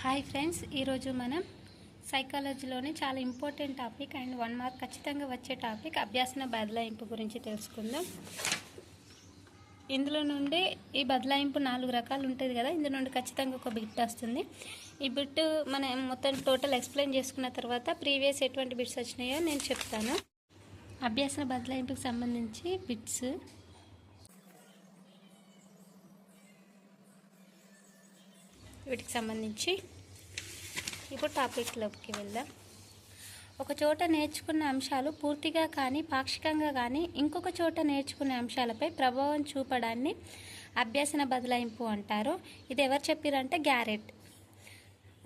Hi friends ఈరోజు మనం సైకాలజీలోని చాలా important topic and one mark ఖచ్చితంగా వచ్చే టాపిక్ అభ్యాసన బదలాయింపు గురించి తెలుసుకుందాం. ఇందులో నుండి ఈ బదలాయింపు నాలుగు రకాలు ఉంటుంది కదా ఇందులో నుండి ఖచ్చితంగా ఒక బిట్ వస్తుంది. ఈ బిట్ మనం మొత్తం టోటల్ ఎక్స్ప్లెయిన్ చేసుకున్న తర్వాత ప్రీవియస్ ఎటువంటి బిట్స్ వచ్చినాయో నేను చెప్తాను. అభ్యాసన బదలాయింపుకి సంబంధించి బిట్స్. వీటికి సంబంధించి ఇప్పుడు టాపిక్లోకి వెళ్దాం. ఒక చోట నేర్చుకున్న అంశాలు పూర్తిగా కానీ పాక్షికంగా కానీ ఇంకొక చోట నేర్చుకునే అంశాలపై ప్రభావం చూపడాన్ని అభ్యసన బదలాయింపు అంటారు. ఇది ఎవరు చెప్పారంటే గ్యారెట్.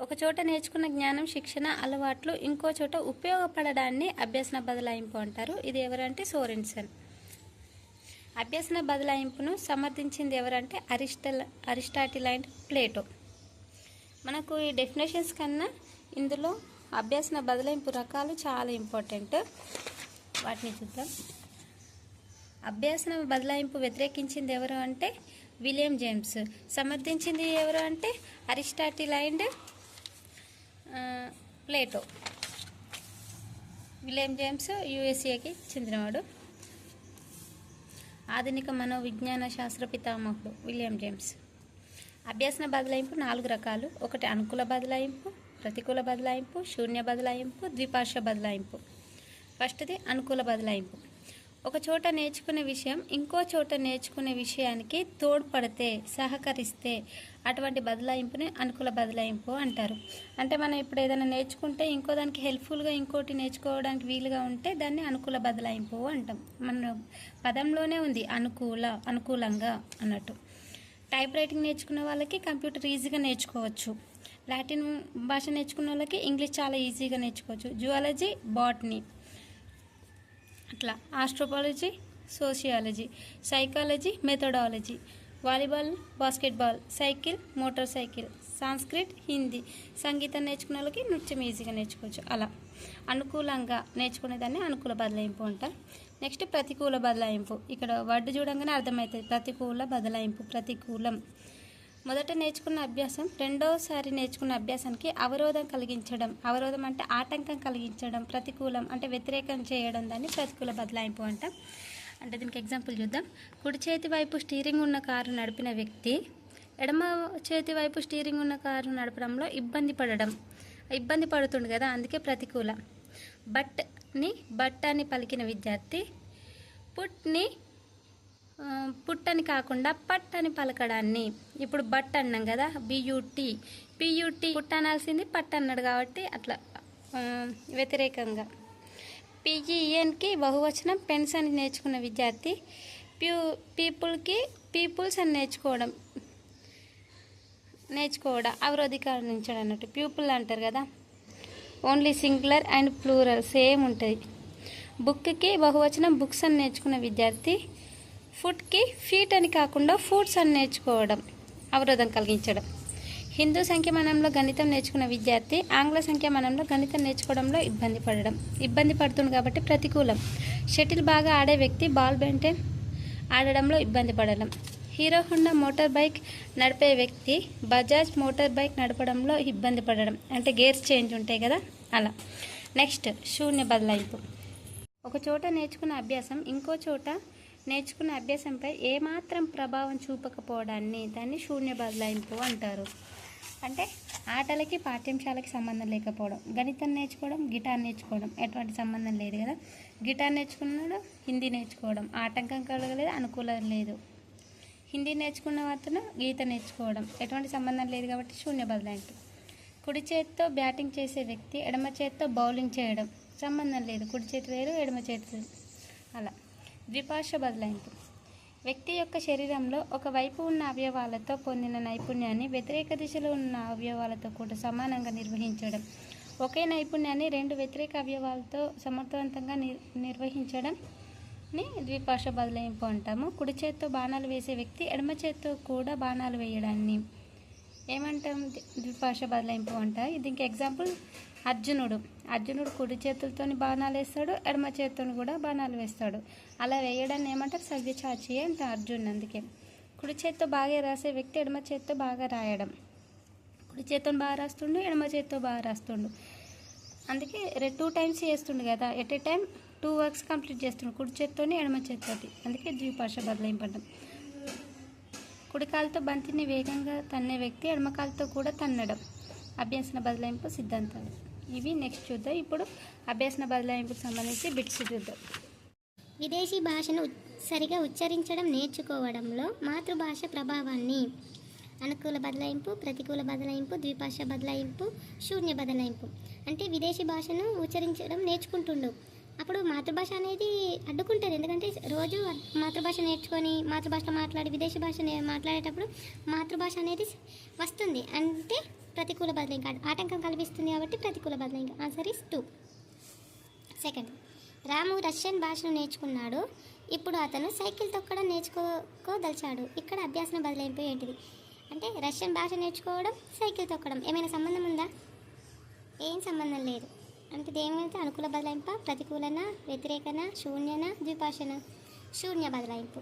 ఒక చోట నేర్చుకున్న జ్ఞానం శిక్షణ అలవాట్లు ఇంకో చోట ఉపయోగపడడాన్ని అభ్యసన బదలాయింపు అంటారు. ఇది ఎవరంటే సోరెన్సన్. అభ్యసన బదలాయింపును సమర్థించింది ఎవరంటే అరిస్టల్ అరిస్టాటిల్ అండ్ ప్లేటో. మనకు ఈ డెఫినేషన్స్ కన్నా ఇందులో అభ్యాసన బదలాయింపు రకాలు చాలా ఇంపార్టెంట్ వాటిని చూద్దాం. అభ్యాసన బదలాయింపు వ్యతిరేకించింది ఎవరు అంటే విలియం జేమ్స్. సమర్థించింది ఎవరు అంటే Aristotle and Plato. William James యుఎస్ఏకి చెందినవాడు. ఆధునిక మనోవిజ్ఞాన శాస్త్ర పితామహుడు విలియం జేమ్స్. అభ్యాసన బదలాయింపు నాలుగు రకాలు. ఒకటి అనుకూల బదలాయింపు ప్రతికూల బదలాయింపు శూన్య బదలాయింపు ద్విపార్శ్వ బదలాయింపు. ఫస్ట్ది అనుకూల బదలాయింపు. ఒక చోట నేర్చుకునే విషయం ఇంకో చోట నేర్చుకునే విషయానికి తోడ్పడితే సహకరిస్తే అటువంటి బదలాయింపుని అనుకూల బదలాయింపు అంటారు. అంటే మనం ఇప్పుడు ఏదైనా నేర్చుకుంటే ఇంకో దానికి హెల్ప్ఫుల్గా ఇంకోటి నేర్చుకోవడానికి వీలుగా ఉంటే దాన్ని అనుకూల బదలాయింపు అంటాం. మన పదంలోనే ఉంది అనుకూల అనుకూలంగా అన్నట్టు. టైప్ రైటింగ్ నేర్చుకున్న వాళ్ళకి కంప్యూటర్ ఈజీగా నేర్చుకోవచ్చు. లాటిన్ భాష నేర్చుకున్న వాళ్ళకి ఇంగ్లీష్ చాలా ఈజీగా నేర్చుకోవచ్చు. Zoology botany. అట్లా. Anthropology sociology. Psychology methodology. Volleyball basketball. Cycle motorcycle. Sanskrit Hindi. సంగీతం నేర్చుకున్న వాళ్ళకి నృత్యం ఈజీగా నేర్చుకోవచ్చు. అలా. అనుకూలంగా నేర్చుకునేదాన్ని అనుకూల బదలాయింపు అంటారు. నెక్స్ట్ ప్రతికూల బదలాయింపు. ఇక్కడ వర్డ్ చూడంగానే అర్థమవుతుంది. ప్రతికూల బదలాయింపు ప్రతికూలం. మొదట నేర్చుకున్న అభ్యాసం రెండోసారి నేర్చుకున్న అభ్యాసానికి అవరోధం కలిగించడం. అవరోధం అంటే ఆటంకం కలిగించడం ప్రతికూలం అంటే వ్యతిరేకం చేయడం దాన్ని ప్రతికూల బదలాయింపు అంటాం. అంటే దీనికి ఎగ్జాంపుల్ చూద్దాం. కుడి చేతి వైపు స్టీరింగ్ ఉన్న కారు నడిపిన వ్యక్తి ఎడమ చేతి వైపు స్టీరింగ్ ఉన్న కారు నడపడంలో ఇబ్బంది పడడం. ఇబ్బంది పడుతుంది కదా అందుకే ప్రతికూల. బట్ని బట్ అని పలికిన విద్యార్థి పుట్ని పుట్ అని కాకుండా పట్ అని పలకడాన్ని. ఇప్పుడు బట్ అన్నాం కదా బియూటీ పియూటి పుట్ అనాల్సింది పట్ అన్నాడు కాబట్టి అట్లా వ్యతిరేకంగా. పిఈఎన్కి బహువచనం పెన్స్ అని నేర్చుకున్న విద్యార్థి ప్యూ పీపుల్కి పీపుల్స్ అని నేర్చుకోవడం. నేర్చుకోవడం అవరోధికరించడం అన్నట్టు ప్యూపుల్ అంటారు కదా. Only singular and plural same ఉంటుంది. బుక్కి బహువచనం బుక్స్ అని నేర్చుకున్న విద్యార్థి ఫుడ్కి ఫీట్ అని కాకుండా ఫుడ్స్ అని నేర్చుకోవడం అవరోధం కలిగించడం. హిందూ సంఖ్యమానంలో గణితం నేర్చుకున్న విద్యార్థి ఆంగ్ల సంఖ్యమానంలో గణితం నేర్చుకోవడంలో ఇబ్బంది పడడం. ఇబ్బంది పడుతుంది కాబట్టి ప్రతికూలం. షటిల్ బాగా ఆడే వ్యక్తి బాల్ బ్యాడ్మింటన్ ఆడడంలో ఇబ్బంది పడడం. హీరో హోండా మోటార్ బైక్ నడిపే వ్యక్తి బజాజ్ మోటార్ బైక్ నడపడంలో ఇబ్బంది పడడం అంటే గేర్స్ చేంజ్ ఉంటాయి కదా అలా. నెక్స్ట్ శూన్య బదలాయింపు. ఒక చోట నేర్చుకున్న అభ్యాసం ఇంకో చోట నేర్చుకున్న అభ్యాసంపై ఏమాత్రం ప్రభావం చూపకపోవడాన్ని దాన్ని శూన్య బదలాయింపు అంటారు. అంటే ఆటలకి పాఠ్యాంశాలకి సంబంధం లేకపోవడం గణితం నేర్చుకోవడం గిటార్ నేర్చుకోవడం ఎటువంటి సంబంధం లేదు కదా. గిటార్ నేర్చుకున్నాడు హిందీ నేర్చుకోవడం ఆటంకం కలగలేదు అనుకూలం లేదు. హిందీ నేర్చుకున్న అతను గీత నేర్చుకోవడం. ఎటువంటి సంబంధం లేదు కాబట్టి శూన్య బదలాయింపు కుడి చేతితో బ్యాటింగ్ చేసే వ్యక్తి ఎడమ చేతితో బౌలింగ్ చేయడం. సంబంధం లేదు. కుడి చేతి వేరు ఎడమ చేతి వేరు. అలా. ద్విపార్శ్వ బదలాయింపు వ్యక్తి యొక్క శరీరంలో ఒక వైపు ఉన్న అవయవాలతో పొందిన నైపుణ్యాన్ని వ్యతిరేక దిశలో ఉన్న అవయవాలతో కూడా సమానంగా నిర్వహించడం. ఒకే నైపుణ్యాన్ని రెండు వ్యతిరేక అవయవాలతో సమర్థవంతంగా నిర్ నిర్వహించడం ని ద్విపార్శ్వ బదలాయింపు అంటాము. కుడి చేత్తో బాణాలు వేసే వ్యక్తి ఎడమ చేత్తో కూడా బాణాలు వేయడాన్ని ఏమంటాం? ది- ద్విపార్శ్వ బదలాయింపు అంట. దీనికి ఎగ్జాంపుల్ అర్జునుడు. అర్జునుడు కుడి చేతులతోని బాణాలు వేస్తాడు ఎడమ చేతితో కూడా బాణాలు వేస్తాడు. అలా వేయడాన్ని ఏమంటారు? సవ్యచాచి అంట అర్జున్ అందుకే. కుడి చేత్తో బాగా రాసే వ్యక్తి ఎడమ చేత్తో బాగా రాయడం. కుడి చేత్తో బాగా రాస్తుండు ఎడమ చేత్తో బాగా రాస్తుండు. అందుకే రెండు టూ టైమ్స్ చేస్తుండు కదా. At a time two works complete చేస్తున్నాం కుడి చేత్తోని ఎడమ చేత్తోటి. అందుకే ద్విపార్ష బదలాయింపు అంటాం బంతిని వేగంగా తన్నే వ్యక్తి ఎడమకాలతో కూడా తన్నడం. అభ్యసన బదలాయింపు సిద్ధాంతాలు. ఇవి నెక్స్ట్ చూద్దాం. ఇప్పుడు అభ్యసన బదలాయింపుకు సంబంధించి బిట్స్ చూద్దాం. విదేశీ భాషను సరిగా ఉచ్చరించడం నేర్చుకోవడంలో మాతృభాష ప్రభావాన్ని అనుకూల బదలాయింపు ప్రతికూల బదలాయింపు ద్విభాష బదలాయింపు శూన్య బదలాయింపు. అంటే విదేశీ భాషను ఉచ్చరించడం నేర్చుకుంటుండు. అప్పుడు మాతృభాష అనేది అడ్డుకుంటుంది ఎందుకంటే రోజు మాతృభాష నేర్చుకొని మాతృభాషలో మాట్లాడి విదేశీ భాష నే- మాట్లాడేటప్పుడు మాతృభాష అనేది వస్తుంది. అంటే ప్రతికూల బదలాయింపు ఆటంకం కల్పిస్తుంది కాబట్టి ప్రతికూల బదలింగ్ answer is two second Ramu Russian భాషను నేర్చుకున్నాడు. ఇప్పుడు అతను సైకిల్ తొక్కడం నేర్చుకోదలిచాడు. ఇక్కడ అభ్యాసన బదలాయింపు ఏంటిది? అంటే రష్యన్ భాష నేర్చుకోవడం సైకిల్ తొక్కడం. ఏమైనా సంబంధం ఉందా? ఏం సంబంధం లేదు. అంటే ఇది ఏమైతే అనుకూల బదలాయింప ప్రతికూలన వ్యతిరేకన శూన్యన ద్విభాషన శూన్య బదలాయింపు.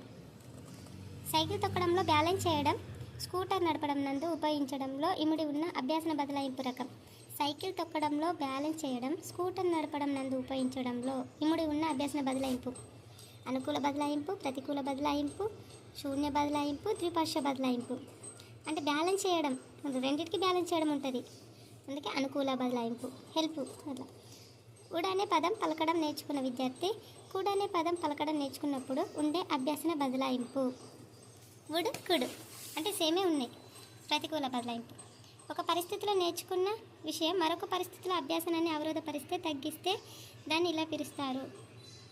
సైకిల్ తొక్కడంలో బ్యాలెన్స్ చేయడం స్కూటర్ నడపడం నందు ఉపయోగించడంలో ఇమిడి ఉన్న అభ్యాసన బదలాయింపు రకం. సైకిల్ తొక్కడంలో బ్యాలెన్స్ చేయడం స్కూటర్ నడపడం నందు ఉపయోగించడంలో ఇమిడి ఉన్న అభ్యాసన బదలాయింపు. అనుకూల బదలాయింపు ప్రతికూల బదలాయింపు శూన్య బదలాయింపు ద్విపార్ష బదలాయింపు. అంటే బ్యాలెన్స్ చేయడం రెండింటికి బ్యాలెన్స్ చేయడం ఉంటుంది. అందుకే అనుకూల బదలాయింపు హెల్ప్ అట్లా. ఉడ్ అనే పదం పలకడం నేర్చుకున్న విద్యార్థి కుడ్ అనే పదం పలకడం నేర్చుకున్నప్పుడు ఉండే అభ్యాసన బదలాయింపు. వుడు కుడు అంటే సేమే ఉన్నాయి. ప్రతికూల బదలాయింపు. ఒక పరిస్థితిలో నేర్చుకున్న విషయం మరొక పరిస్థితిలో అభ్యాసనాన్ని అవరోధపరిస్తే తగ్గిస్తే దాన్ని ఇలా పిలుస్తారు.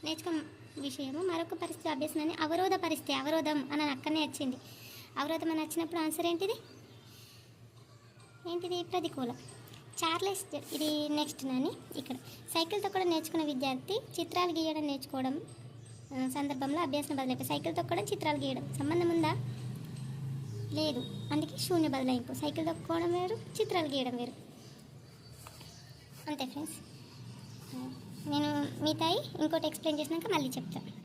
నేర్చుకున్న విషయము మరొక పరిస్థితి అభ్యాసనాన్ని పరిస్థితి అవరోధం అని అక్కడనే వచ్చింది. అవరోధం అని వచ్చినప్పుడు ఆన్సర్ ఏంటిది? ఏంటిది? ప్రతికూలం. చార్లెస్ ఇది నెక్స్ట్ నాని ఇక్కడ. సైకిల్ కూడా నేర్చుకున్న విద్యార్థి చిత్రాలు గీయడం నేర్చుకోవడం సందర్భంలో అభ్యాసం బదులైపోయి సైకిల్ తొక్కడం చిత్రాలు గీయడం. సంబంధం ఉందా? లేదు. అందుకే శూన్య బదలాయింపు సైకిల్ తొక్కుకోవడం వేరు చిత్రాలు గీయడం వేరు. అంతే ఫ్రెండ్స్ నేను మిగతాయి ఇంకోటి ఎక్స్ప్లెయిన్ చేసినాక మళ్ళీ చెప్తాను